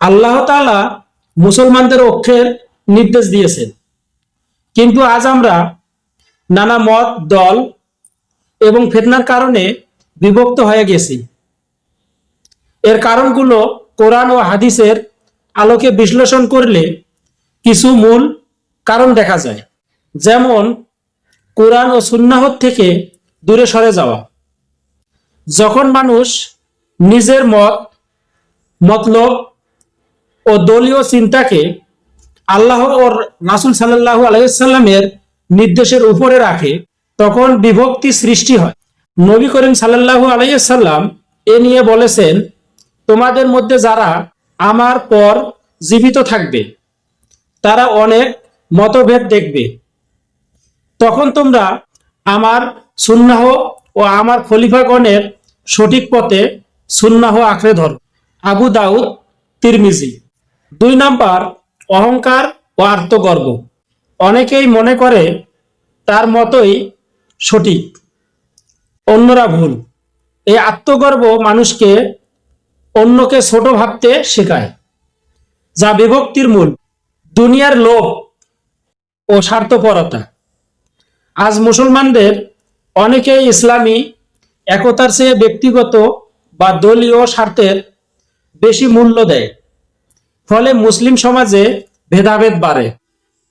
আল্লাহ তাআলা মুসলমানদের অক্ষের নির্দেশ দিয়েছেন। কিন্তু আজ আমরা নানা মত, দল এবং ফেতনার কারণে বিভক্ত হয়ে গেছি। এর কারণগুলো কোরআন ও হাদিসের আলোকে বিশ্লেষণ করলে কিছু মূল কারণ দেখা যায়। যেমন, কোরআন ও সুন্নাহত থেকে দূরে সরে যাওয়া। যখন মানুষ নিজের মত, মতলব ও দলীয় চিন্তাকে আল্লাহ ও রাসুল সাল্লাহু আলাইসাল্লামের নির্দেশের উপরে রাখে, তখন বিভক্তি সৃষ্টি হয়। নবী করিম সাল্লাহু আলাইসাল্লাম এ নিয়ে বলেছেন, তোমাদের মধ্যে যারা আমার পর জীবিত থাকবে, তারা অনেক মতভেদ দেখবে। তখন তোমরা আমার সুন্নাহ ও আমার খলিফাগণের সঠিক পথে সুন্নাহ আঁকড়ে ধরো। আবু দাউদ, তিরমিজি। দুই নাম্বার, অহংকার ও আত্মগর্ব। অনেকেই মনে করে তার মতোই সঠিক, অন্যরা ভুল। এই আত্মগর্ব মানুষকে অন্যকে ছোট ভাবতে শেখায়, যা বিভক্তির মূল। দুনিয়ার লোভ ও স্বার্থপরতা। আজ মুসলমানদের অনেকেই ইসলামী একতার চেয়ে ব্যক্তিগত বা দলীয় স্বার্থের বেশি মূল্য দেয়। ফলে মুসলিম সমাজে ভেদাভেদ বাড়ে,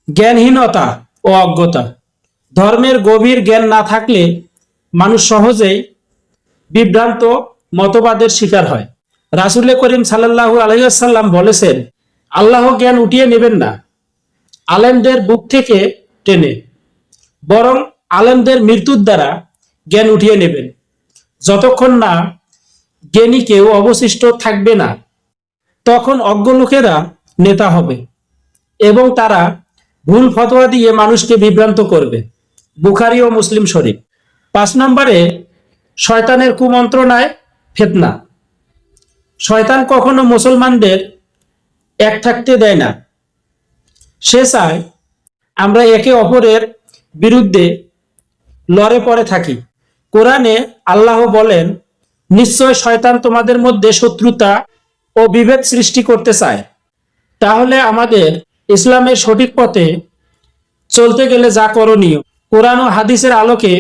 জ্ঞানহীনতা ও অজ্ঞতা। ধর্মের গভীর জ্ঞান না থাকলে মানুষ সহজেই বিভ্রান্ত মতবাদের শিকার হয়। রাসুল করিম সাল্লাহু আলহাম বলেছেন, আল্লাহ জ্ঞান উঠিয়ে নেবেন না, আলেমদের বুক থেকে টেনে, বরং আলেমদের মৃত্যুর দ্বারা জ্ঞান উঠিয়ে নেবেন। যতক্ষণ না জ্ঞানী কেউ অবশিষ্ট থাকবে না তখন অজ্ঞ লোকেরা নেতা হবে এবং তারা ভুল ফতোয়া দিয়ে মানুষকে বিভ্রান্ত করবে। বুখারি ও মুসলিম শরীফ। পাঁচ নম্বরে, শয়তানের কুমন্ত্রণায় ফেতনা। শয়তান কখনো মুসলমানদের এক থাকতে দেয় না। সে চায় আমরা একে অপরের বিরুদ্ধে লড়ে পড়ে থাকি। কোরআনে আল্লাহ বলেন, নিশ্চয় শয়তান তোমাদের মধ্যে শত্রুতা ও বিভেদ সৃষ্টি করতে চায়। তাহলে আমাদের ইসলামের সঠিক পথে চলতে গেলে যা করণীয়, কোরআন ও হাদিসের আলোকে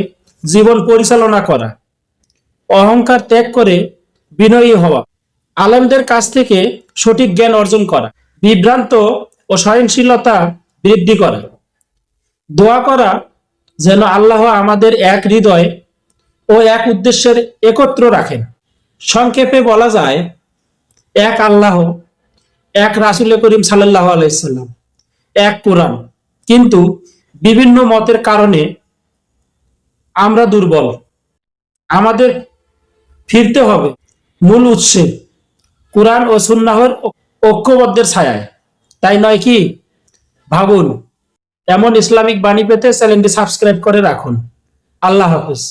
জীবন পরিচালনা করা। অহংকার ত্যাগ করে বিনয়ী হওয়া। আলেমদের কাছ থেকে সঠিক জ্ঞান অর্জন করা। বিভ্রান্ত ও সহনশীলতা বৃদ্ধি করা। দোয়া করা যেন আল্লাহ আমাদের এক হৃদয় ও এক উদ্দেশ্যের একত্র রাখেন। সংক্ষেপে বলা যায় এক আল্লাহ, এক রাসুল করিম সাল্লাহ আলাইসাল্লাম এক কোরআন। কিন্তু বিভিন্ন মতের কারণে আমরা দুর্বল। আমাদের ফিরতে হবে মূল উৎসে কোরআন ও সুন্নাহর ঐক্যবদ্ধের ছায়ায়। তাই নয় কি? ভাবুন, এমন ইসলামিক বাণী পেতে চ্যানেলটি সাবস্ক্রাইব করে রাখুন। আল্লাহ হাফিজ।